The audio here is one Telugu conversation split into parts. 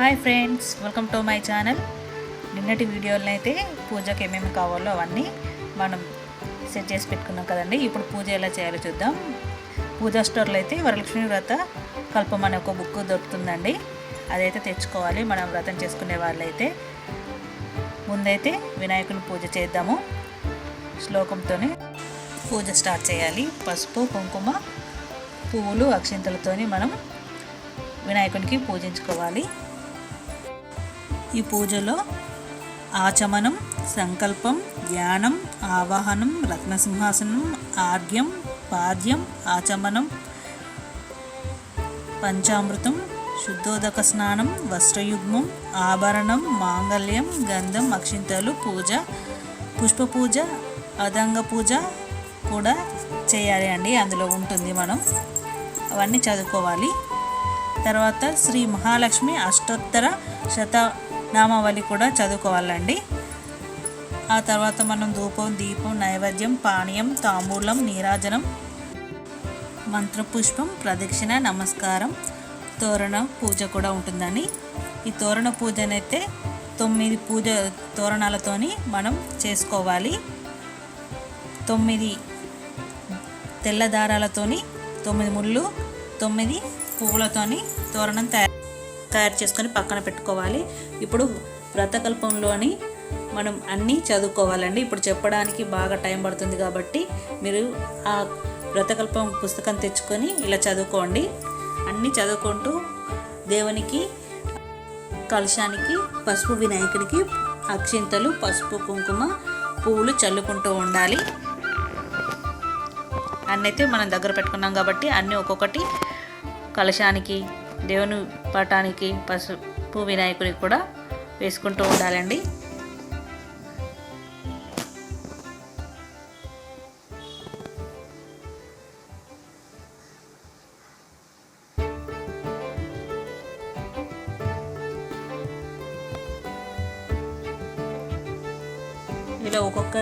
Hi friends welcome to my channel నిన్నటి వీడియోలో అయితే పూజకి ఏమేమి కావాలో అవన్నీ మనం సెట్ చేసి పెట్టుకున్నాం కదండి. ఇప్పుడు పూజ ఎలా చేయాలో చూద్దాం. పూజా స్టోర్లో అయితే వరలక్ష్మి వ్రత కల్పం అనే ఒక బుక్ దొరుకుతుందండి. అదైతే తెచ్చుకోవాలి. మనం వ్రతం చేసుకునే వాళ్ళైతే ముందైతే వినాయకుని పూజ చేద్దాము. శ్లోకంతోనే పూజ స్టార్ట్ చేయాలి. పసుపు కుంకుమ పువ్వులు అక్షింతలతోని మనం వినాయకునికి పూజించుకోవాలి. ఈ పూజలో ఆచమనం సంకల్పం ధ్యానం ఆవాహనం రత్నసింహాసనం ఆర్ఘ్యం పాద్యం ఆచమనం పంచామృతం శుద్ధోదక స్నానం వస్త్రయుగ్మం ఆభరణం మాంగళ్యం గంధం అక్షింతలు పూజ పుష్ప పూజ అదంగ పూజ కూడా చేయాలి అండి. అందులో ఉంటుంది మనం. అవన్నీ చదువుకోవాలి. తర్వాత శ్రీ మహాలక్ష్మి అష్టోత్తర నామావళి కూడా చదువుకోవాలండి. ఆ తర్వాత మనం ధూపం దీపం నైవేద్యం పానీయం తాంబూలం నీరాజనం మంత్రపుష్పం ప్రదక్షిణ నమస్కారం తోరణ పూజ కూడా ఉంటుందండి. ఈ తోరణ పూజనైతే తొమ్మిది పూజ తోరణాలతోని మనం చేసుకోవాలి. తొమ్మిది తెల్ల దారాలతోని తొమ్మిది ముళ్ళు తొమ్మిది పువ్వులతోని తోరణం తయారు తయారు చేసుకొని పక్కన పెట్టుకోవాలి. ఇప్పుడు వ్రతకల్పంలోని మనం అన్నీ చదువుకోవాలండి. ఇప్పుడు చెప్పడానికి బాగా టైం పడుతుంది కాబట్టి మీరు ఆ వ్రతకల్పం పుస్తకం తెచ్చుకొని ఇలా చదువుకోండి. అన్నీ చదువుకుంటూ దేవునికి కలశానికి పసుపు వినాయకుడికి అక్షింతలు పసుపు కుంకుమ పువ్వులు చల్లుకుంటూ ఉండాలి. అన్నైతే మనం దగ్గర పెట్టుకున్నాం కాబట్టి అన్నీ ఒక్కొక్కటి కలశానికి దేవుని పటానికి పసుపు వినాయకుడికి కూడా వేసుకుంటూ ఉండాలండి. ఇలా ఒక్కొక్క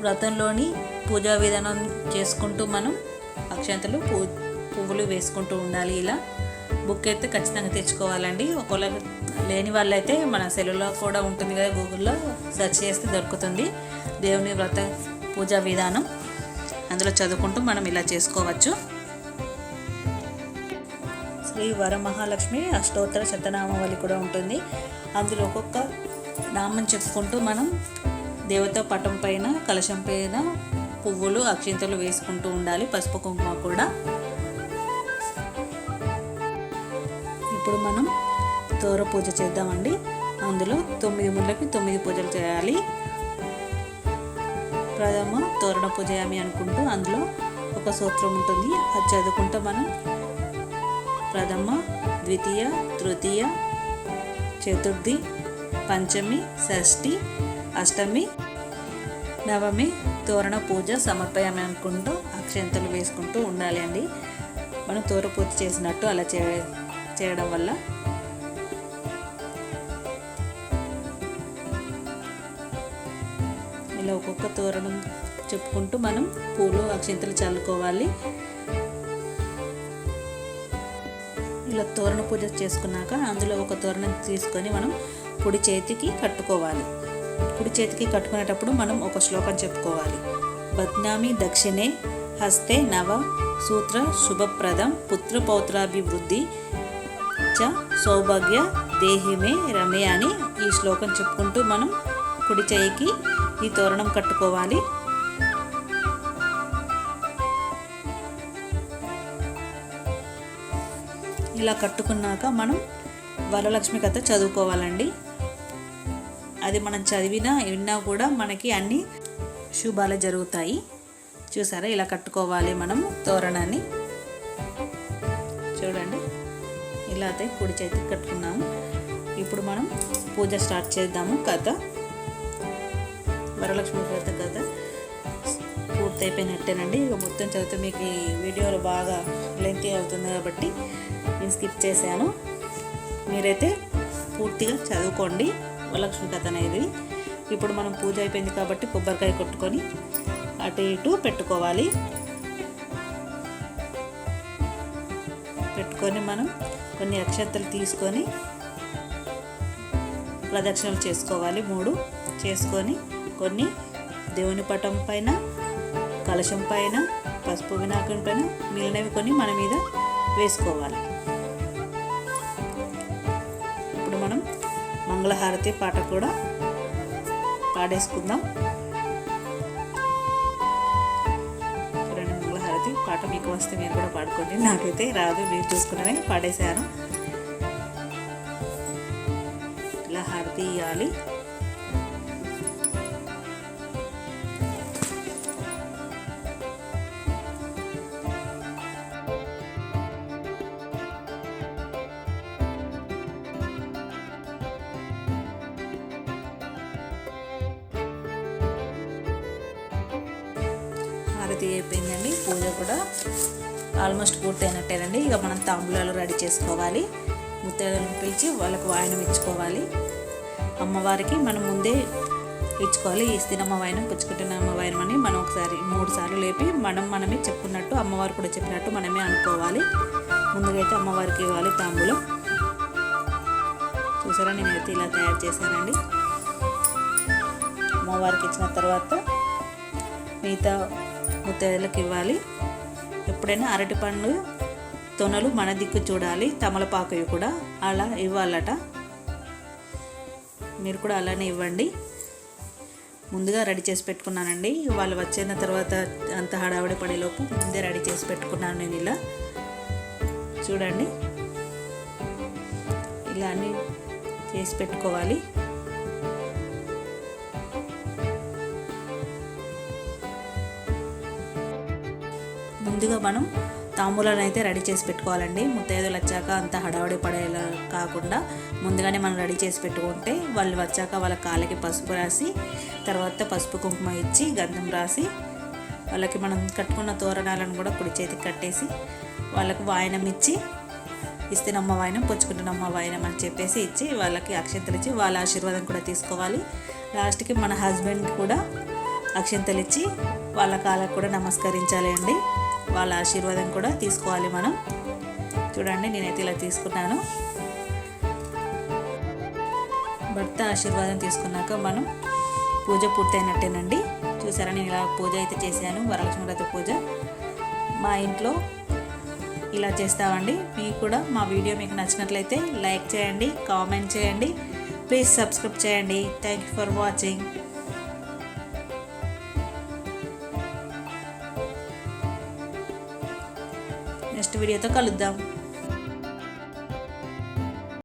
వ్రతంలోని పూజా విధానం చేసుకుంటూ మనం అక్షంతలు పూ పువ్వులు వేసుకుంటూ ఉండాలి ఇలా. బుక్ అయితే ఖచ్చితంగా తెచ్చుకోవాలండి. ఒకవేళ లేని వాళ్ళైతే మన సెల్లులో కూడా ఉంటుంది కదా గూగుల్లో సెర్చ్ చేస్తే దొరుకుతుంది. దేవుని వ్రత పూజా విధానం. అందులో చదువుకుంటూ మనం ఇలా చేసుకోవచ్చు. శ్రీ వరమహాలక్ష్మి అష్టోత్తర శతనామావళి కూడా ఉంటుంది. అందులో ఒక్కొక్క నామం చెప్పుకుంటూ మనం దేవత పటం పైన కలశం పైన పువ్వులు అక్షింతలు వేసుకుంటూ ఉండాలి పసుపు కుంకుమ కూడా. ఇప్పుడు మనం తోర పూజ చేద్దామండి. అందులో తొమ్మిది ముళ్ళకి తొమ్మిది పూజలు చేయాలి. ప్రథమ తోరణ పూజయామి అనుకుంటూ అందులో ఒక సూత్రం ఉంటుంది. అది చదువుకుంటూ మనం. ప్రథమ ద్వితీయ తృతీయ చతుర్థి పంచమి షష్ఠి అష్టమి నవమి తోరణ పూజ సమర్పయామి అనుకుంటూ అక్షంతలు వేసుకుంటూ ఉండాలి అండి. మనం తోర పూజ చేసినట్టు అలా చే చేయడం వల్ల ఇలా ఒక్కొక్క తోరణం చెప్పుకుంటూ మనం పూలు అక్షింతలు చల్లుకోవాలి. ఇలా తోరణ పూజ చేసుకున్నాక అందులో ఒక తోరణం తీసుకొని మనం కుడి చేతికి కట్టుకోవాలి. కుడి చేతికి కట్టుకునేటప్పుడు మనం ఒక శ్లోకం చెప్పుకోవాలి. బద్నామి దక్షిణే హస్తే నవ సూత్ర శుభప్రదం పుత్రపౌత్రాభివృద్ధి పౌత్రాభివృద్ధి సౌభాగ్య దేహిమే రమే అని ఈ శ్లోకం చెప్పుకుంటూ మనం కుడి చేయికి ఈ తోరణం కట్టుకోవాలి. ఇలా కట్టుకున్నాక మనం వరలక్ష్మి కథ చదువుకోవాలండి. అది మనం చదివినా విన్నా కూడా మనకి అన్ని శుభాలు జరుగుతాయి. చూసారా? ఇలా కట్టుకోవాలి మనం తోరణాన్ని. ఇలా అయితే కుడి చేతి కట్టుకున్నాము. ఇప్పుడు మనం పూజ స్టార్ట్ చేద్దాము. కథ. వరలక్ష్మి వ్రత కథ. పూర్తయిపోయినట్టేనండి ఇక మొత్తం చదివితే మీకు ఈ వీడియోలో బాగా లెంతీ అవుతుంది కాబట్టి నేను స్కిప్ చేశాను. మీరైతే పూర్తిగా చదువుకోండి వరలక్ష్మి కథ అనేది. ఇప్పుడు మనం పూజ అయిపోయింది కాబట్టి కొబ్బరికాయ కొట్టుకొని అటు ఇటు పెట్టుకోవాలి. పెట్టుకొని మనం కొన్ని అక్షతలు తీసుకొని ప్రదక్షిణలు చేసుకోవాలి మూడు. చేసుకొని కొన్ని దేవుని పటం పైన కలశం పైన పసుపు వినాయకుని పైన మిగిలినవి కొన్ని మన మీద వేసుకోవాలి. ఇప్పుడు మనం మంగళహారతి పాట కూడా పాడేసుకుందాం. పాట మీకు వస్తే మీరు కూడా పాడుకోండి. నాకైతే రాదు మీరు చూసుకున్నానే పాడేశాను. ఇలా హారతి ఇవ్వాలి హారతి అయిపోయిందండి. పూజ కూడా ఆల్మోస్ట్ పూర్తయినట్టేనండి. ఇక మనం తాంబూలాలు రెడీ చేసుకోవాలి. ముత్తైదులను పిలిచి వాళ్ళకు వాయనం ఇచ్చుకోవాలి. అమ్మవారికి మనం ముందే ఇచ్చుకోవాలి. ఇస్తినమ్మ వాయనం పుచ్చుకుంటున్నమ్మ వాయనం అని మనం ఒకసారి మూడు సార్లు లేపి మనం మనమే చెప్పుకున్నట్టు అమ్మవారు కూడా చెప్పినట్టు మనమే అనుకోవాలి. ముందుగా అయితే అమ్మవారికి ఇవ్వాలి తాంబూలం. చూసారా? నేనైతే ఇలా తయారు చేశానండి. అమ్మవారికి ఇచ్చిన తర్వాత మిగతా ముత్తైదులకు ఇవ్వాలి. ఎప్పుడైనా అరటిపండు తొనలు మన దిక్కు చూడాలి. తమలపాకువి కూడా అలా ఇవ్వాలట. మీరు కూడా అలానే ఇవ్వండి. ముందుగా రెడీ చేసి పెట్టుకున్నానండి. వాళ్ళు వచ్చిన తర్వాత అంత హడావిడి పడేలోపు ముందే రెడీ చేసి పెట్టుకున్నాను నేను ఇలా. చూడండి. ఇలా అన్నీ చేసి పెట్టుకోవాలి. ముందుగా మనం తాంబూలాన్ని అయితే రెడీ చేసి పెట్టుకోవాలండి. ముత్తైదులు వచ్చాక అంత హడావడి పడేలా కాకుండా ముందుగానే మనం రెడీ చేసి పెట్టుకుంటే వాళ్ళు వచ్చాక వాళ్ళ కాళ్ళకి పసుపు రాసి తర్వాత పసుపు కుంకుమ ఇచ్చి గంధం రాసి వాళ్ళకి మనం కట్టుకున్న తోరణాలను కూడా కుడి చేతికి కట్టేసి వాళ్ళకు వాయనం ఇచ్చి ఇస్తేనమ్మ వాయనం పుచ్చుకుంటున్నమ్మ వాయనం అని చెప్పేసి ఇచ్చి వాళ్ళకి అక్షంతలు ఇచ్చి వాళ్ళ ఆశీర్వాదం కూడా తీసుకోవాలి. లాస్ట్కి మన హస్బెండ్ కూడా అక్షంతలు ఇచ్చి వాళ్ళ కాళ్ళకు కూడా నమస్కరించాలి అండి వాళ్ళ ఆశీర్వాదం కూడా తీసుకోవాలి మనం. చూడండి నేనైతే ఇలా తీసుకున్నాను. భర్త ఆశీర్వాదం తీసుకున్నాక మనం పూజ పూర్తయినట్టేనండి. చూసారా నేను ఇలా పూజ అయితే చేశాను వరలక్ష్మి పూజ. మా ఇంట్లో ఇలా చేస్తామండి. మీకు కూడా మా వీడియో మీకు నచ్చినట్లయితే లైక్ చేయండి కామెంట్ చేయండి. ప్లీజ్ సబ్స్క్రైబ్ చేయండి. Thank you for watching. Next వీడియోతో కలుద్దాం.